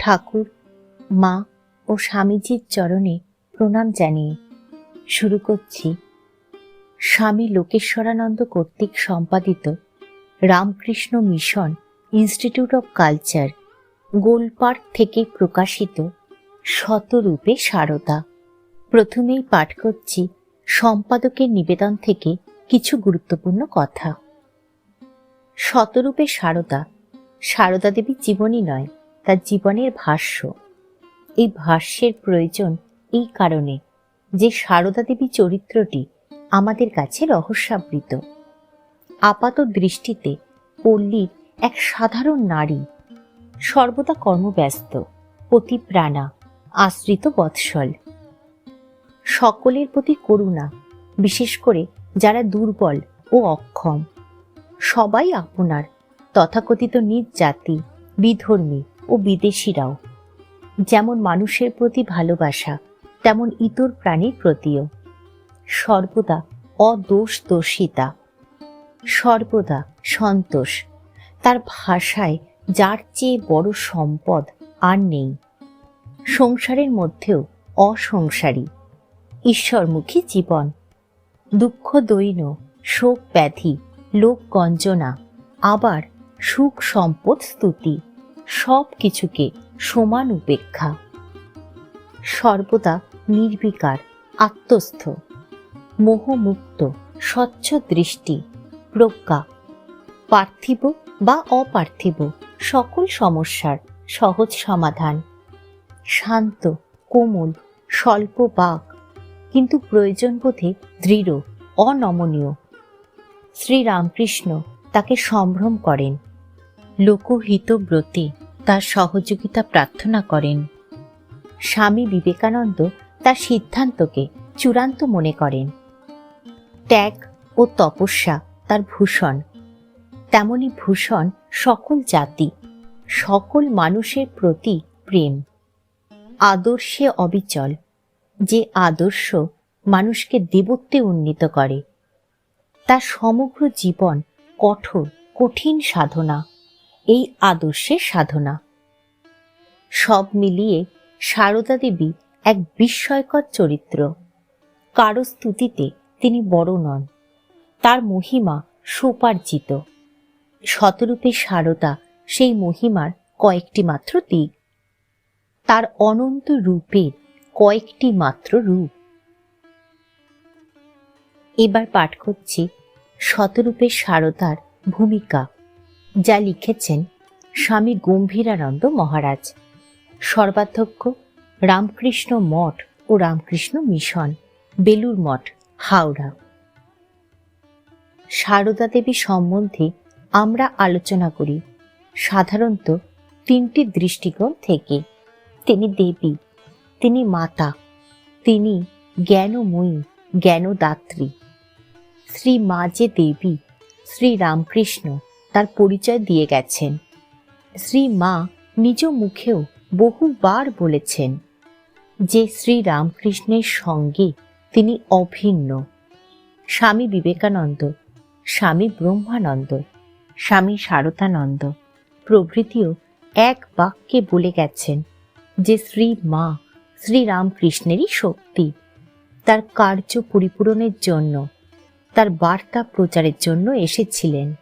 ঠাকুর, মা ও স্বামীজির চরণে প্রণাম জানিয়ে শুরু করছি। স্বামী লোকেশ্বরানন্দ কর্তৃক সম্পাদিত Ramakrishna mission institute of culture Golpark থেকে প্রকাশিত শতরূপে সারদা। প্রথমেই পাঠ করছি সম্পাদকের নিবেদন থেকে কিছু গুরুত্বপূর্ণ কথা। শতরূপে সারদা সারদা দেবীর জীবনী নয় তার জীবনের ভাষ্য। এই ভাষ্যের প্রয়োজন এই কারণে যে সারদা দেবী চরিত্রটি আমাদের কাছে রহস্যাবৃত। আপাত দৃষ্টিতে পল্লীর এক সাধারণ নারী, সর্বদা কর্মব্যস্ত, পতিপ্রাণা, আশ্রিত বৎসল। সকলের প্রতি করুণা, বিশেষ করে যারা দুর্বল ও অক্ষম। সবাই আপনার তথাকথিত নিজ জাতি, বিধর্মী ও বিদেশিরাও। যেমন মানুষের প্রতি ভালোবাসা, তেমন ইতর প্রাণীর প্রতিও। সর্বদা অদোষ দোষিতা সর্বদা সন্তোষ। তার ভাষায় যার চেয়ে বড় সম্পদ আর নেই। সংসারের মধ্যেও অসংসারী। ঈশ্বরমুখী জীবন। দুঃখ দৈন্য, শোক ব্যাধি, লোক গঞ্জনা, আবার সুখ সম্পদ স্তুতি। সব কিছুকে সমান উপেক্ষা। সর্বদা নির্বিকার, আত্মস্থ, মোহমুক্ত, স্বচ্ছ দৃষ্টি, প্রজ্ঞা। পার্থিব বা অপার্থিব, সকল সমস্যার সহজ সমাধান। শান্ত, কোমল, স্বল্প বাক, কিন্তু প্রয়োজন বোধে দৃঢ়, অনমনীয়। শ্রীরামকৃষ্ণ তাকে সম্ভ্রম করেন। লোকহিত ব্রতে তার সহযোগিতা প্রার্থনা করেন। স্বামী বিবেকানন্দ তার সিদ্ধান্তকে চূড়ান্ত মনে করেন। ত্যাগ ও তপস্যা তার ভূষণ। তেমনি ভূষণ সকল জাতি, সকল মানুষের প্রতি প্রেম। আদর্শে অবিচল, যে আদর্শ মানুষকে দেবত্বে উন্নীত করে। তার সমগ্র জীবন কঠোর, কঠিন সাধনা। এই আদর্শের সাধনা। সব মিলিয়ে সারদা দেবী এক বিস্ময়কর চরিত্র। কারও স্তুতিতে তিনি বড় নন, তার মহিমা সুপার্জিত। শতরূপে সারদা সেই মহিমার কয়েকটি মাত্র দিক। তার অনন্ত রূপের কয়েকটি মাত্র রূপ। এবার পাঠ করছি শতরূপে সারদার ভূমিকা। যা লিখেছেন স্বামী গম্ভীরানন্দ মহারাজ। সর্বাধ্যক্ষ রামকৃষ্ণ মঠ ও রামকৃষ্ণ মিশন, বেলুর মঠ, হাওড়া। সারদা দেবী সম্বন্ধে আমরা আলোচনা করি সাধারণত তিনটি দৃষ্টিকোণ থেকে। তিনি দেবী, তিনি মাতা, তিনি জ্ঞানময়ী, জ্ঞানদাত্রী। শ্রী মা যে দেবী, শ্রী রামকৃষ্ণ। তার পরিচয় দিয়ে গেছেন। শ্রী মা নিজ মুখেও বহুবার বলেছেন যে শ্রী রামকৃষ্ণের সঙ্গে তিনি অভিন্ন। স্বামী বিবেকানন্দ, স্বামী ব্রহ্মানন্দ, স্বামী শারদানন্দ প্রভৃতিও এক বাক্যে বলে গেছেন যে শ্রী মা শ্রী রামকৃষ্ণেরই শক্তি। তার কার্য পরিপূরণের জন্য, তার বার্তা প্রচারের জন্য এসেছিলেন।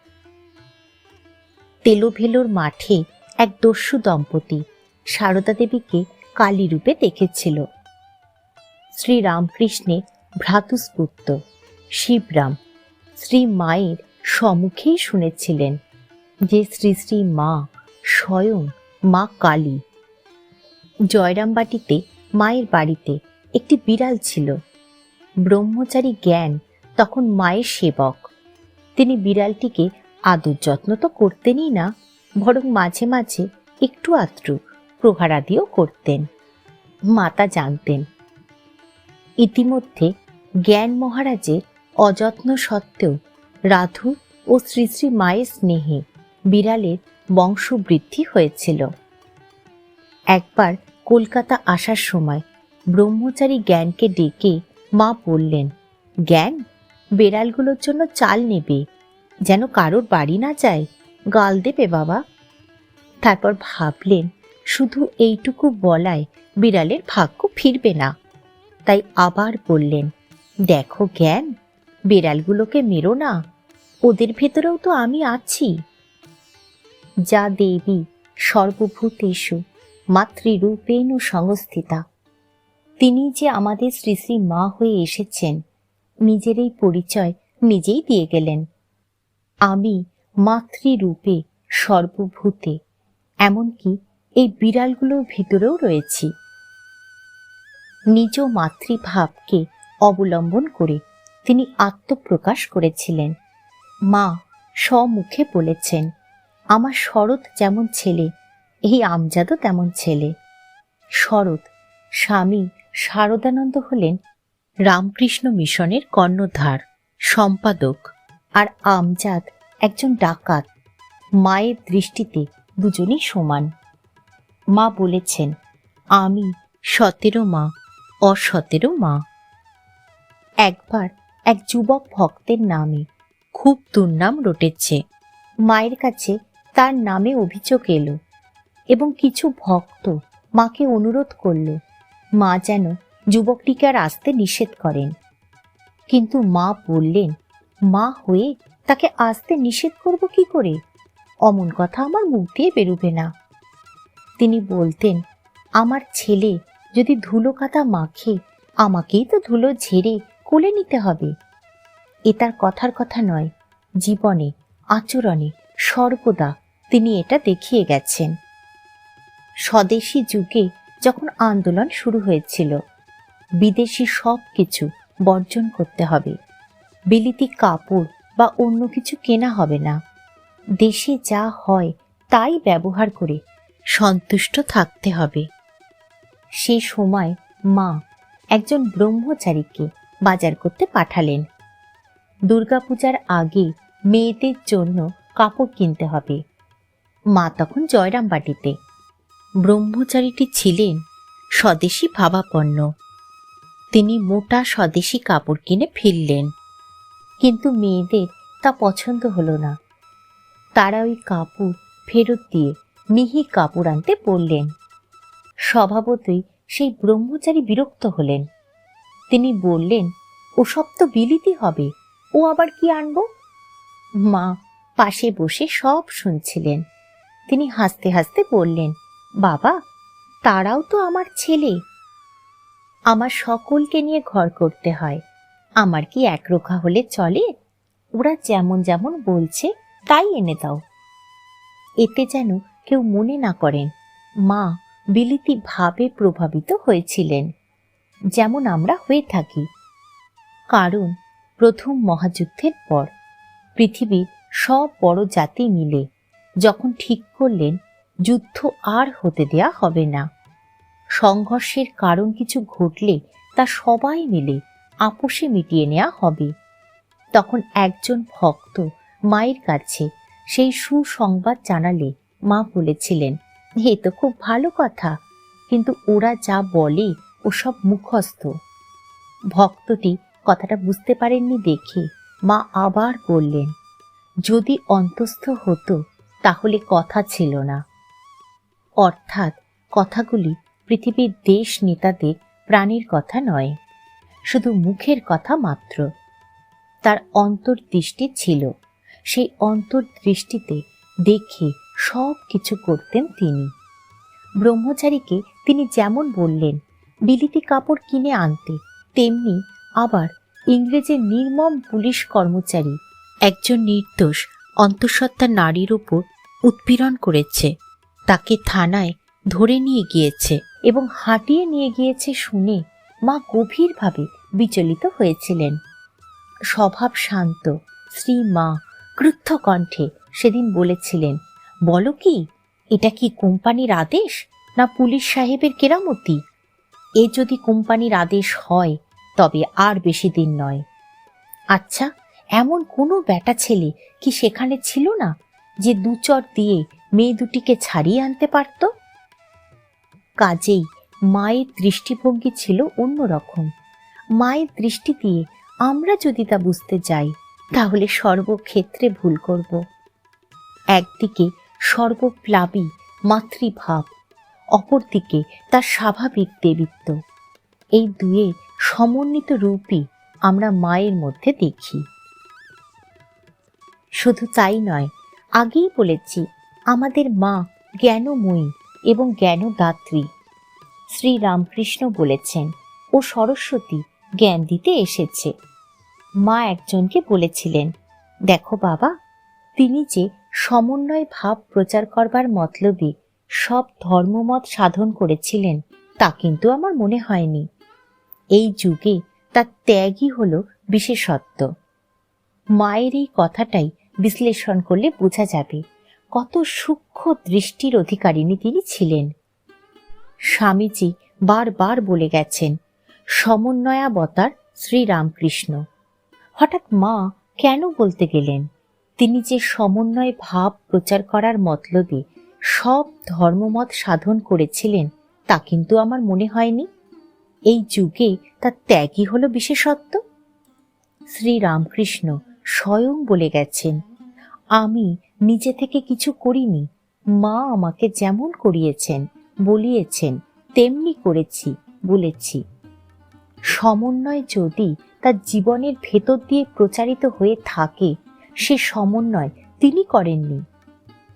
তেলোভেলোর মাঠে এক দস্যু দম্পতি সারদা দেবীকে কালী রূপে দেখেছিল। শ্রী রামকৃষ্ণে ভ্রাতুস্পুত্র শিবরাম শ্রী মায়ের সম্মুখেই শুনেছিলেন যে শ্রী শ্রী মা স্বয়ং মা কালী। জয়রামবাটিতে মায়ের বাড়িতে একটি বিড়াল ছিল। ব্রহ্মচারী জ্ঞান তখন মায়ের সেবক। তিনি বিড়ালটিকে আদর যত্ন তো করতেনই না, বরং মাঝে মাঝে একটু আত্রু প্রহারাদিও করতেন। মাতা জানতেন। ইতিমধ্যে জ্ঞান মহারাজের অযত্ন সত্ত্বেও রাধু ও শ্রী শ্রী মায়ের স্নেহে বিড়ালের বংশবৃদ্ধি হয়েছিল। একবার কলকাতা আসার সময় ব্রহ্মচারী জ্ঞানকে ডেকে মা বললেন, জ্ঞান, বেড়ালগুলোর জন্য চাল নেবে। যেন কারোর বাড়ি না যায়। গাল দেবে বাবা। তারপর ভাবলেন, শুধু এইটুকু বলায় বিড়ালের ভাগ্য ফিরবে না। তাই আবার বললেন, দেখো জ্ঞান, বিড়ালগুলোকে মেরো না। ওদের ভেতরেও তো আমি আছি। যা দেবী সর্বভূতেষু, মাতৃরূপেণু সংস্থিতা। তিনি যে আমাদের শ্রী শ্রী মা হয়ে এসেছেন, নিজের এই পরিচয় নিজেই দিয়ে গেলেন। আমি মাতৃরূপে সর্বভূতে, এমনকি এই বিড়ালগুলোর ভিতরেও রয়েছি। নিজ মাতৃভাবকে অবলম্বন করে তিনি আত্মপ্রকাশ করেছিলেন। মা স্বমুখে বলেছেন, আমার শরৎ যেমন ছেলে, এই আমজাদও তেমন ছেলে। শরৎ স্বামী শারদানন্দ হলেন রামকৃষ্ণ মিশনের কর্ণধার, সম্পাদক। আর আমজাদ একজন ডাকাত। মায়ের দৃষ্টিতে দুজনই সমান। মা বলেছেন, আমি সতেরো মা, অসতেরো মা। একবার এক যুবক ভক্তের নামে খুব দুর্নাম রটেছে। মায়ের কাছে তার নামে অভিযোগ এলো এবং কিছু ভক্ত মাকে অনুরোধ করল, মা যেন যুবকটিকে আর আসতে নিষেধ করেন। কিন্তু মা বললেন মা হয়ে তাকে আসতে নিষেধ করব কি করে? অমন কথা আমার মুখ দিয়ে বেরুবে না। তিনি বলতেন, আমার ছেলে যদি ধুলো কাদা মাখে, আমাকেই তো ধুলো ঝেড়ে কোলে নিতে হবে। এ তার কথার কথা নয়, জীবনে, আচরণে সর্বদা তিনি এটা দেখিয়ে গেছেন। স্বদেশী যুগে যখন আন্দোলন শুরু হয়েছিল, বিদেশি সব কিছু বর্জন করতে হবে। বিলিতি কাপড় বা অন্য কিছু কেনা হবে না। দেশে যা হয় তাই ব্যবহার করে সন্তুষ্ট থাকতে হবে। সে সময় মা একজন ব্রহ্মচারীকে বাজার করতে পাঠালেন। দুর্গাপূজার আগে মেয়েদের জন্য কাপড় কিনতে হবে। মা তখন জয়রামবাটিতে। ব্রহ্মচারীটি ছিলেন স্বদেশী ভাবাপন্ন। তিনি মোটা স্বদেশী কাপড় কিনে ফিরলেন কিন্তু মেয়েদের তা পছন্দ হলো না। তারা ওই কাপড় ফেরত দিয়ে মিহি কাপড় আনতে বললেন, স্বভাবতই সেই ব্রহ্মচারী বিরক্ত হলেন। তিনি বললেন, ওসব তো বিলিতি হবে, ও আবার কি আনব? মা পাশে বসে সব শুনছিলেন। তিনি হাসতে হাসতে বললেন, বাবা, তারাও তো আমার ছেলে। আমার সকলকে নিয়ে ঘর করতে হয়। আমার কি একরোখা হলে চলে? ওরা যেমন যেমন বলছে, তাই এনে দাও। এতে যেন কেউ মনে না করেন, মা বিলিতি ভাবে প্রভাবিত হয়েছিলেন, যেমন আমরা হয়ে থাকি। কারণ প্রথম মহাযুদ্ধের পর পৃথিবীর সব বড় জাতি মিলে যখন ঠিক করলেন, যুদ্ধ আর হতে দেয়া হবে না। সংঘর্ষের কারণ কিছু ঘটলে তা সবাই মিলে আপোষে মিটিয়ে নেওয়া হবে। তখন একজন ভক্ত মায়ের কাছে সেই সুসংবাদ জানালে মা বলেছিলেন, এ তো খুব ভালো কথা, কিন্তু ওরা যা বলে ওসব মুখস্থ। ভক্তটি কথাটা বুঝতে পারেননি দেখে মা আবার বললেন, যদি অন্তস্থ হতো তাহলে কথা ছিল না। অর্থাৎ কথাগুলি পৃথিবীর দেশ নেতাদের প্রাণীর কথা নয়। শুধু মুখের কথা মাত্র। তার অন্তর্দৃষ্টি ছিল। সেই অন্তর্দৃষ্টিতে দেখে সব কিছু করতেন তিনি। ব্রহ্মচারীকে তিনি যেমন বললেন, বিলিতি কাপড় কিনে আনতে, তেমনি আবার ইংরেজের নির্মম পুলিশ কর্মচারী, একজন নির্দোষ, অন্তঃসত্ত্বা নারীর ওপর উৎপীড়ন করেছে। তাকে থানায় ধরে নিয়ে গিয়েছে এবং হাঁটিয়ে নিয়ে গিয়েছে শুনে মা গভীরভাবে বিচলিত হয়েছিলেন। স্বভাব শান্ত শ্রী মা, ক্রুদ্ধ কণ্ঠে সেদিন বলেছিলেন, বলো কি, এটা কি কোম্পানির আদেশ না পুলিশ সাহেবের কেরামতি? এ যদি কোম্পানির আদেশ হয়, তবে আর বেশি দিন নয়। আচ্ছা এমন কোনো ব্যাটা ছেলে কি সেখানে ছিল না যে দুচর দিয়ে মেয়ে দুটিকে ছাড়িয়ে আনতে পারত? কাজেই মায়ের দৃষ্টিভঙ্গি ছিল অন্যরকম মায়ের দৃষ্টি দিয়ে আমরা যদি তা বুঝতে যাই, তাহলে সর্বক্ষেত্রে ভুল করব। একদিকে সর্বপ্লাবী মাতৃভাব, অপরদিকে তার স্বাভাবিক দেবিত্ব। এই দুয়ে সমন্বিত রূপই আমরা মায়ের মধ্যে দেখি। শুধু তাই নয়, আগেই বলেছি, আমাদের মা জ্ঞানময়ী এবং জ্ঞানদাত্রী। শ্রী রামকৃষ্ণ বলেছেন, ও সরস্বতী, জ্ঞান দিতে এসেছে। মা একজনকে বলেছিলেন, দেখো বাবা, তিনি যে সমন্বয় ভাব প্রচার করবার মতলবে সব ধর্মমত সাধন করেছিলেন, তা কিন্তু আমার মনে হয়নি। এই যুগে তার ত্যাগই হল বিশেষত্ব। মায়ের এই কথাটাই বিশ্লেষণ করলে বোঝা যাবে কত সূক্ষ্ম দৃষ্টির অধিকারিণী তিনি ছিলেন। স্বামীজি বারবার বলে গেছেন, সমন্বয়াবতার শ্রীরামকৃষ্ণ। হঠাৎ মা কেন বলতে গেলেন? তিনি যে সমন্বয় ভাব প্রচার করার মতলবে সব ধর্মমত সাধন করেছিলেন, তা কিন্তু আমার মনে হয়নি। এই যুগে তার ত্যাগই হল বিশেষত্ব। শ্রীরামকৃষ্ণ স্বয়ং বলে গেছেন, আমি নিজে থেকে কিছু করিনি, মা আমাকে যেমন করিয়েছেন বলিয়েছেন, তেমনি করেছি, বলেছি। সমন্বয় যদি তার জীবনের ভেতর দিয়ে প্রচারিত হয়ে থাকে, সে সমন্বয় তিনি করেননি।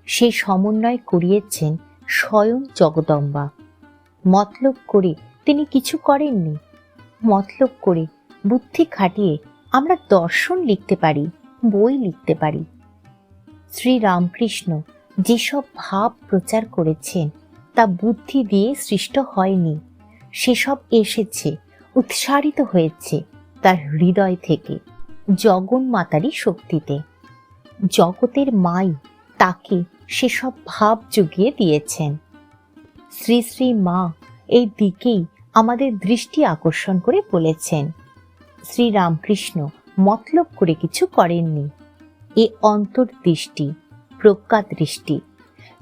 সে সমন্বয় করিয়েছেন স্বয়ং জগদম্বা। মতলব করে তিনি কিছু করেননি। মতলব করে বুদ্ধি খাটিয়ে আমরা দর্শন লিখতে পারি, বই লিখতে পারি। শ্রীরামকৃষ্ণ যেসব ভাব প্রচার করেছেন তা বুদ্ধি দিয়ে সৃষ্ট হয়নি। সেসব এসেছে, উৎসারিত হয়েছে তার হৃদয় থেকে জগন্মাতারই শক্তিতে। জগতের মাই তাকে সেসব ভাব জুগিয়ে দিয়েছেন। শ্রী শ্রী মা এই দিকেই আমাদের দৃষ্টি আকর্ষণ করে বলেছেন শ্রীরামকৃষ্ণ মতলব করে কিছু করেননি। এ অন্তর্দৃষ্টি প্রজ্ঞা দৃষ্টি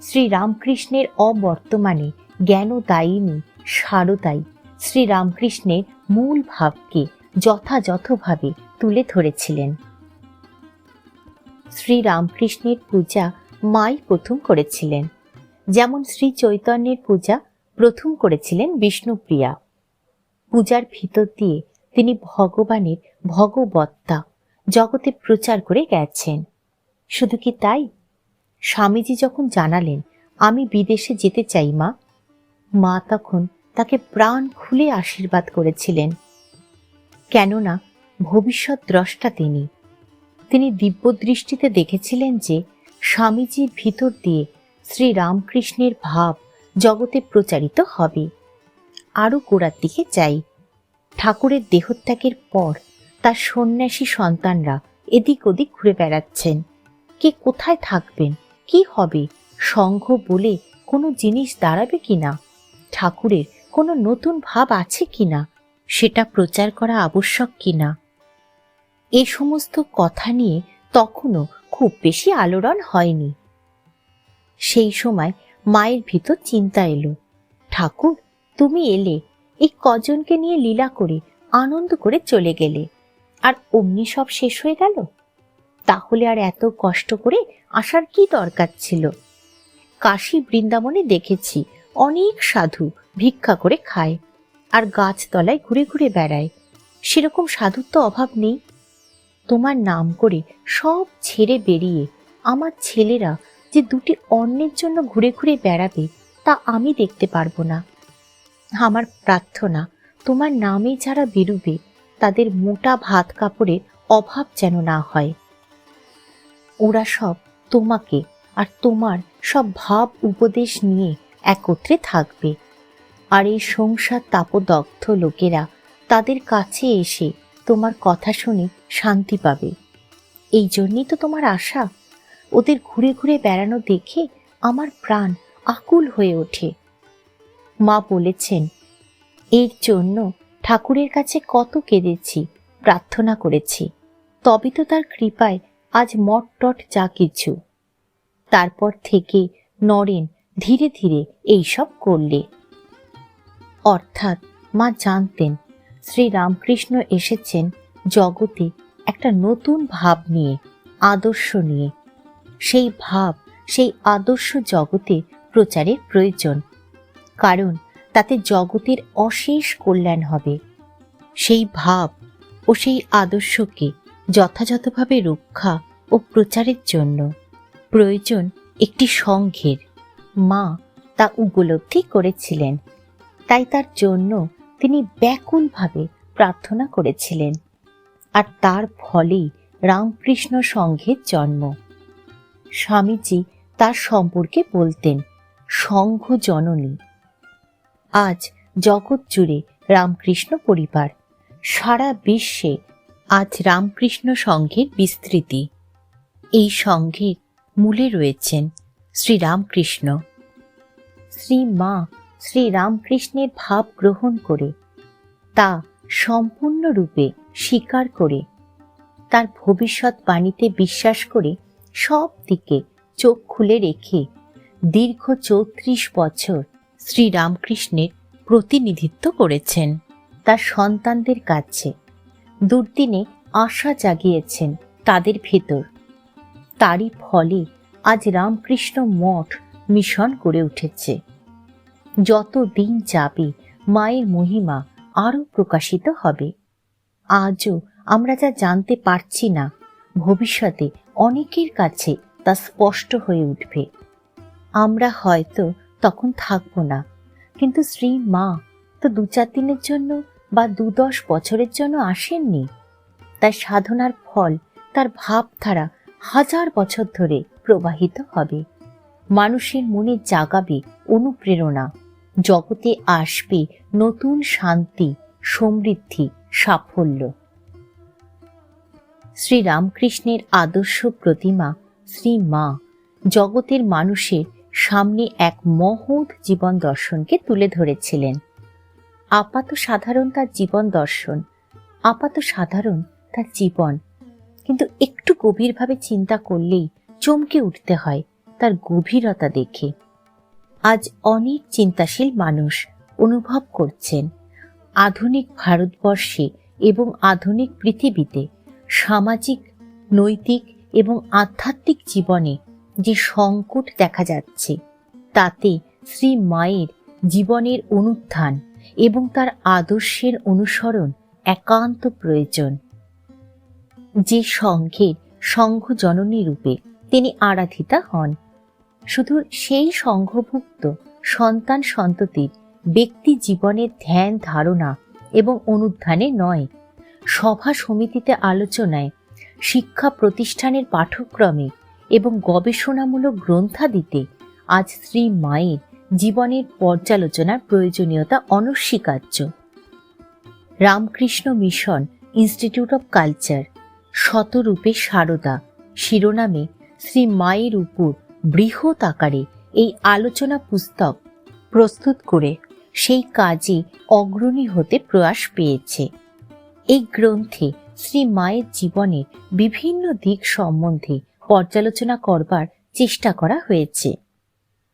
শ্রীরামকৃষ্ণের অবর্তমানে জ্ঞানদায়িনী সারদায়ী শ্রীরামকৃষ্ণের মূল ভাবকে যথাযথভাবে তুলে ধরেছিলেন। শ্রীরামকৃষ্ণের পূজা মাই প্রথম করেছিলেন। যেমন শ্রী চৈতন্যের পূজা প্রথম করেছিলেন বিষ্ণুপ্রিয়া। পূজার ভিতর দিয়ে তিনি ভগবানের ভগবত্তা জগতে প্রচার করে গেছেন। শুধু কি তাই? স্বামীজি যখন জানালেন, আমি বিদেশে যেতে চাই, মা মা তখন তাকে প্রাণ খুলে আশীর্বাদ করেছিলেন। কেননা, ভবিষ্যৎ দ্রষ্টা তিনি। তিনি দিব্যদৃষ্টিতে দেখেছিলেন যে, স্বামীজির ভিতর দিয়ে শ্রী রামকৃষ্ণের ভাব জগতে প্রচারিত হবে। আরও গোড়ার দিকে যাই। ঠাকুরের দেহত্যাগের পর তার সন্ন্যাসী সন্তানরা এদিক ওদিক ঘুরে বেড়াচ্ছেন। কে কোথায় থাকবেন? কি হবে? সংঘ বলে কোনো জিনিস দাঁড়াবে কিনা ঠাকুরের কোনো নতুন ভাব আছে কিনা সেটা প্রচার করা আবশ্যক কিনা এ সমস্ত কথা নিয়ে তখনও খুব বেশি আলোড়ন হয়নি। সেই সময় মায়ের ভিতর চিন্তা এলো। ঠাকুর, তুমি এলে। এই কজনকে নিয়ে লীলা করে আনন্দ করে চলে গেলে। আর অমনি সব শেষ হয়ে গেল? তাহলে আর এত কষ্ট করে আসার কি দরকার ছিল? কাশী বৃন্দাবনে দেখেছি অনেক সাধু ভিক্ষা করে খায় আর গাছতলায় ঘুরে ঘুরে বেড়ায়। সেরকম সাধুর তো অভাব নেই। তোমার নাম করে সব ছেড়ে বেরিয়ে আমার ছেলেরা যে দুটি অন্যের জন্য ঘুরে ঘুরে বেড়াবে তা আমি দেখতে পারব না। আমার প্রার্থনা, তোমার নামে যারা বেরুবে তাদের মোটা ভাত কাপড়ের অভাব যেন না হয়। ওরা সব তোমাকে আর তোমার সব ভাব উপদেশ নিয়ে একত্রে থাকবে। আর এই সংসার তাপদগ্ধ লোকেরা তাদের কাছে এসে তোমার কথা শুনে শান্তি পাবে। এই জন্যই তো তোমার আশা। ওদের ঘুরে ঘুরে বেড়ানো দেখে আমার প্রাণ আকুল হয়ে ওঠে। মা বলেছেন, এর জন্য ঠাকুরের কাছে কত কেঁদেছি, প্রার্থনা করেছি। তবে তো তার কৃপায় আজ মট টট যা কিছু। তারপর থেকে নরেন ধীরে ধীরে এইসব করলে। অর্থাৎ মা জানতেন শ্রী রামকৃষ্ণ এসেছেন জগতে একটা নতুন ভাব নিয়ে, আদর্শ নিয়ে। সেই ভাব, সেই আদর্শ জগতে প্রচারের প্রয়োজন। কারণ তাতে জগতের অশেষ কল্যাণ হবে। সেই ভাব ও সেই আদর্শকে যথাযথভাবে রক্ষা ও প্রচারের জন্য। প্রয়োজন একটি সংঘের। মা তা উপলব্ধি করেছিলেন। তাই তার জন্য তিনি ব্যাকুলভাবে প্রার্থনা করেছিলেন। আর তার ফলেই রামকৃষ্ণ সংঘের জন্ম। স্বামীজি তার সম্পর্কে বলতেন, সংঘ জননী। আজ জগৎ জুড়ে রামকৃষ্ণ পরিবার, সারা বিশ্বে আজ রামকৃষ্ণ সংঘের বিস্তৃতি। এই সংঘের মূলে রয়েছেন শ্রীরামকৃষ্ণ। শ্রী মা শ্রীরামকৃষ্ণের ভাব গ্রহণ করে, তা সম্পূর্ণরূপে স্বীকার করে, তার ভবিষ্যৎ বাণীতে বিশ্বাস করে সব দিকে চোখ খুলে রেখে দীর্ঘ চৌত্রিশ বছর শ্রীরামকৃষ্ণের প্রতিনিধিত্ব করেছেন, তার সন্তানদের কাছে। দুর্দিনে আশা জাগিয়েছেন তাদের ভেতর। তারই ফলে আজ রামকৃষ্ণ মঠ মিশন গড়ে উঠেছে। যত দিন যাবে মায়ের মহিমা আরও প্রকাশিত হবে। আজও আমরা যা জানতে পারছি না, ভবিষ্যতে অনেকের কাছে তা স্পষ্ট হয়ে উঠবে। আমরা হয়তো তখন থাকব না, কিন্তু শ্রী মা তো দু চার দিনের জন্য বা দু দশ বছরের জন্য আসেননি। তাই সাধনার ফল, তার ভাবধারা হাজার বছর ধরে প্রবাহিত হবে। মানুষের মনে জাগাবে অনুপ্রেরণা। জগতে আসবে নতুন শান্তি, সমৃদ্ধি, সাফল্য। শ্রীরামকৃষ্ণের আদর্শ প্রতিমা শ্রী মা জগতের মানুষের সামনে এক মহৎ জীবন দর্শনকে তুলে ধরেছিলেন। আপাত সাধারণ তার জীবন দর্শন, আপাত সাধারণ তার জীবন। কিন্তু একটু গভীরভাবে চিন্তা করলেই চমকে উঠতে হয় তার গভীরতা দেখে। আজ অনেক চিন্তাশীল মানুষ অনুভব করছেন, আধুনিক ভারতবর্ষে এবং আধুনিক পৃথিবীতে সামাজিক, নৈতিক এবং আধ্যাত্মিক জীবনে যে সংকট দেখা যাচ্ছে, তাতে শ্রী মায়ের জীবনের অনুত্থান এবং তার আদর্শের অনুসরণ একান্ত প্রয়োজন। যে সংঘের সংঘ জননী রূপে তিনি আরাধিতা হন, শুধু সেই সংঘভুক্ত সন্তান সন্ততির ব্যক্তি জীবনের ধ্যান ধারণা এবং অনুধ্যানে নয়, সভা সমিতিতে আলোচনায়, শিক্ষা প্রতিষ্ঠানের পাঠ্যক্রমে এবং গবেষণামূলক গ্রন্থাদিতে আজ শ্রী মায়ের জীবনের পর্যালোচনার প্রয়োজনীয়তা অনস্বীকার্য। Ramakrishna mission institute of culture শতরূপে Sarada, শিরোনামে শ্রী মায়ের উপর বৃহৎ আকারে এই আলোচনা পুস্তক প্রস্তুত করে সেই কাজে অগ্রণী হতে প্রয়াস পেয়েছে। এই গ্রন্থে শ্রী মায়ের জীবনের বিভিন্ন দিক সম্বন্ধে পর্যালোচনা করবার চেষ্টা করা হয়েছে।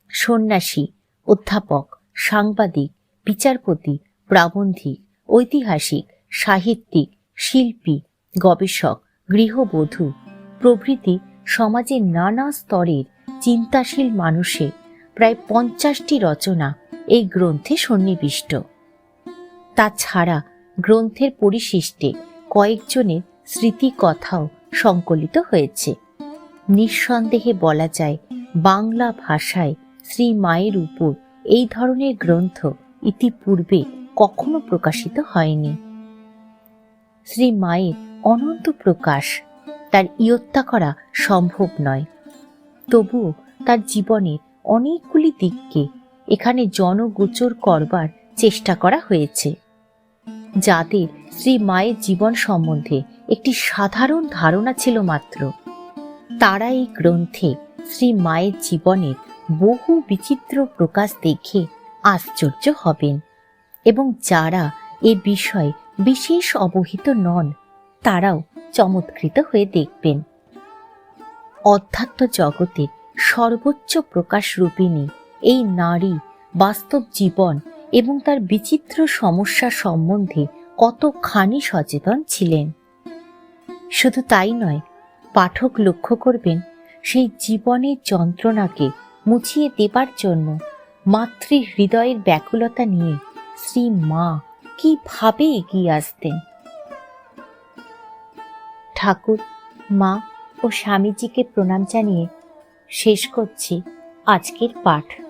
সন্ন্যাসী অধ্যাপক, সাংবাদিক, বিচারপতি, প্রাবন্ধিক, ঐতিহাসিক, সাহিত্যিক, শিল্পী, গবেষক, গৃহবধূ প্রভৃতি সমাজের নানা স্তরের চিন্তাশীল মানুষের প্রায় পঞ্চাশটি রচনা এই গ্রন্থে সন্নিবিষ্ট। তাছাড়া গ্রন্থের পরিশিষ্টে কয়েকজনের স্মৃতি কথাও সংকলিত হয়েছে। নিঃসন্দেহে বলা যায় বাংলা ভাষায় শ্রী মায়ের উপর এই ধরনের গ্রন্থ ইতিপূর্বে কখনো প্রকাশিত হয়নি। শ্রী মায়ের অনন্ত প্রকাশ তার ইয়ত্তা করা সম্ভব নয়। তবুও তার জীবনের অনেকগুলি দিককে এখানে জনগোচর করবার চেষ্টা করা হয়েছে যাদের শ্রী মায়ের জীবন সম্বন্ধে একটি সাধারণ ধারণা ছিল মাত্র। তারা এই গ্রন্থে শ্রী মায়ের জীবনের বহু বিচিত্র প্রকাশ দেখে আশ্চর্য হবেন এবং যারা এ বিষয়ে বিশেষ অবহিত নন, তারাও চমৎকৃত হয়ে দেখবেন। অধ্যাত্ম জগতের সর্বোচ্চ প্রকাশ রূপিণী এই নারী বাস্তব জীবন এবং তার বিচিত্র সমস্যা সম্বন্ধে কতখানি সচেতন ছিলেন। শুধু তাই নয়, পাঠক লক্ষ্য করবেন, সেই জীবনের যন্ত্রণাকে মুছিয়ে দেবার জন্য মাতৃ হৃদয়ের ব্যাকুলতা নিয়ে শ্রী মা কীভাবে এগিয়ে আসতেন? ঠাকুর, মা ও স্বামীজিকে প্রণাম জানিয়ে শেষ করছি আজকের পাঠ।